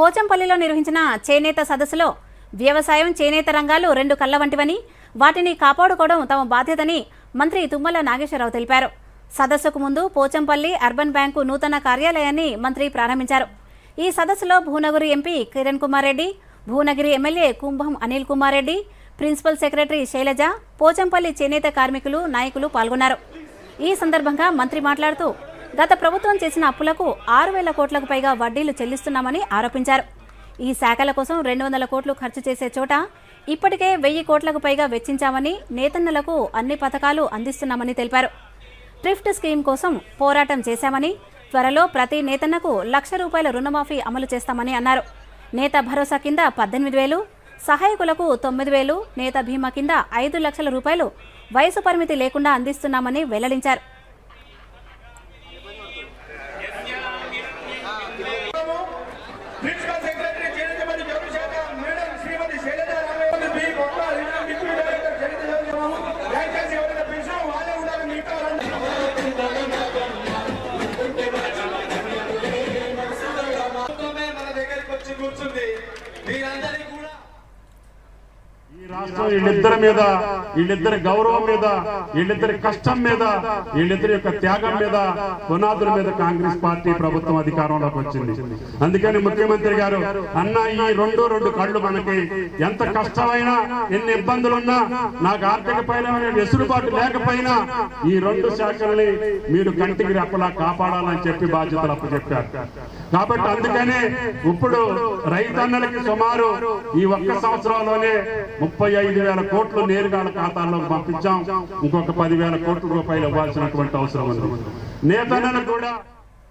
పోచంపల్లిలో నిర్వహించిన చేనేత సదస్సులో వ్యవసాయం చేనేత రంగాలు రెండు కళ్ళ వంటివని వాటిని కాపాడుకోవడం తమ బాధ్యతని మంత్రి తుమ్మల నాగేశ్వరరావు తెలిపారు. సదస్సుకు ముందు పోచంపల్లి అర్బన్ బ్యాంకు నూతన కార్యాలయాన్ని మంత్రి ప్రారంభించారు. ఈ సదస్సులో Bhuvanagiri MP Kiran Kumar Reddy Bhuvanagiri MLA Kumbham Anil Kumar Reddy principal secretary Shailaja Pochampally చేనేత కార్మికులు నాయకులు పాల్గొన్నారు. ఈ సందర్భంగా మంత్రి మాట్లాడుతూ గత ప్రభుత్వం చేసిన అప్పులకు ఆరు వేల కోట్లకు పైగా వడ్డీలు చెల్లిస్తున్నామని ఆరోపించారు. ఈ శాఖల కోసం రెండు వందల కోట్లు ఖర్చు చేసే చోట ఇప్పటికే వెయ్యి కోట్లకు పైగా వెచ్చించామని నేతన్నలకు అన్ని పథకాలు అందిస్తున్నామని తెలిపారు. ట్రిఫ్ట్ స్కీమ్ కోసం పోరాటం చేశామని త్వరలో ప్రతి నేతన్నకు లక్ష రూపాయల రుణమాఫీ అమలు చేస్తామని అన్నారు. నేత భరోసా కింద పద్దెనిమిది వేలు సహాయకులకు తొమ్మిది వేలు నేత బీమా కింద ఐదు లక్షల రూపాయలు వయసు పరిమితి లేకుండా అందిస్తున్నామని వెల్లడించారు. కూర్చుంది. మీరందరికీ రాష్ట్రం వీళ్ళిద్దరి మీద వీళ్ళిద్దరి గౌరవం మీద వీళ్ళిద్దరి కష్టం మీద వీళ్ళిద్దరి యొక్క త్యాగం మీద పునాదుల మీద కాంగ్రెస్ పార్టీ ప్రభుత్వం అధికారంలోకి వచ్చింది. అందుకని ముఖ్యమంత్రి గారు అన్న ఈ రెండు రెండు కళ్ళు మనకి ఎంత కష్టమైనా ఎన్ని ఇబ్బందులున్నా నాకు ఆర్థిక వెసులుబాటు లేకపోయినా ఈ రెండు శాఖల్ని మీరు కంటికి రెప్పలా కాపాడాలని చెప్పి బాధ్యతలు అప్పచెప్పారు. కాబట్టి అందుకనే ఇప్పుడు రైతన్నలకి సుమారు ఈ ఒక్క సంవత్సరంలోనే ముప్పై ముప్పై ఐదు వేల కోట్లు నేరుగా ఖాతాల్లో పంపించాం. ఇంకొక పదివేల కోట్ల రూపాయలు ఇవ్వాల్సినటువంటి అవసరం ఉంది. నేతలను కూడా